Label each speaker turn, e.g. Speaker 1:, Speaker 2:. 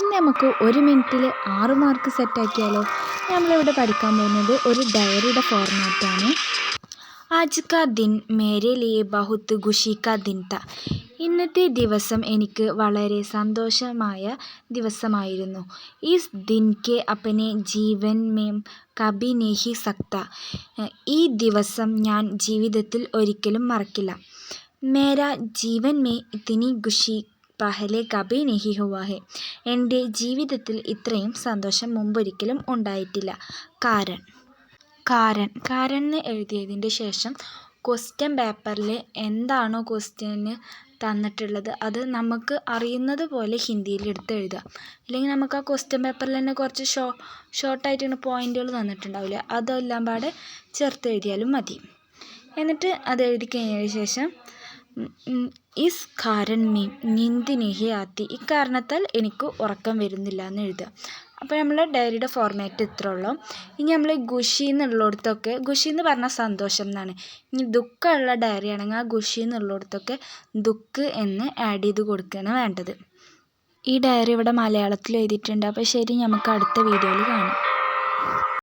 Speaker 1: ഇന്ന് നമുക്ക് ഒരു മിനിറ്റിൽ ആറ് മാർക്ക് സെറ്റാക്കിയാലോ നമ്മളിവിടെ പഠിക്കാൻ പോകുന്നത് ഒരു ഡയറിയുടെ ഫോർമാറ്റാണ് ആജ് കാ ദിൻ മേരെ ലിയെ ബഹുത്ത് ഖുഷി കാ ദിൻ ത. ഇന്നത്തെ ദിവസം എനിക്ക് വളരെ സന്തോഷമായ ദിവസമായിരുന്നു. ഈസ് ദിൻ അപ്പനെ ജീവൻ മേം കബി നെഹി സക്ത. ഈ ദിവസം ഞാൻ ജീവിതത്തിൽ ഒരിക്കലും മറക്കില്ല. മേര ജീവൻ മേ ഇത്തിനി ഖുഷി പഹലെ കബി നെഹി ഹുവാഹെ. എന്റെ ജീവിതത്തിൽ ഇത്രയും സന്തോഷം മുമ്പൊരിക്കലും ഉണ്ടായിട്ടില്ല. കാരൻ. കാരൻ. കാരൻ എന്ന് എഴുതിയതിന്റെ ശേഷം ക്വസ്റ്റ്യൻ പേപ്പറിൽ എന്താണോ ക്വസ്റ്റ്യന് തന്നിട്ടുള്ളത് അത് നമുക്ക് അറിയുന്നത് പോലെ ഹിന്ദിയിൽ എടുത്ത് എഴുതുക അല്ലെങ്കിൽ നമുക്ക് ആ ക്വസ്റ്റ്യൻ പേപ്പറിൽ തന്നെ കുറച്ച് ഷോ ഷോർട്ടായിട്ടിങ്ങനെ പോയിന്റുകൾ തന്നിട്ടുണ്ടാവില്ല. അതെല്ലാം പാടെ ചേർത്ത് എഴുതിയാലും മതി. എന്നിട്ട് അത് എഴുതി കഴിഞ്ഞതിന് ശേഷം ഇസ് കാരൻ മീ നീന്ത് നെഹി ആത്തി ഇക്കാരണത്താൽ എനിക്ക് ഉറക്കം വരുന്നില്ല എന്ന് എഴുതുക. അപ്പോൾ നമ്മൾ ഡയറിയുടെ ഫോർമാറ്റ് ഇത്ര ഉള്ളൂ. ഇനി നമ്മൾ ഖുഷി എന്നുള്ളിടത്തൊക്കെ ഖുഷി എന്ന് പറഞ്ഞാൽ സന്തോഷം എന്നാണ്. ഇനി ദുഃഖമുള്ള ഡയറി ആണെങ്കിൽ ആ ഖുഷി എന്നുള്ളിടത്തൊക്കെ ദുഃഖ് എന്ന് ആഡ് ചെയ്ത് കൊടുക്കുകയാണ് വേണ്ടത്. ഈ ഡയറി ഇവിടെ മലയാളത്തിൽ എഴുതിയിട്ടുണ്ട്. അപ്പോൾ ശരി നമുക്ക് അടുത്ത വീഡിയോയിൽ കാണാം.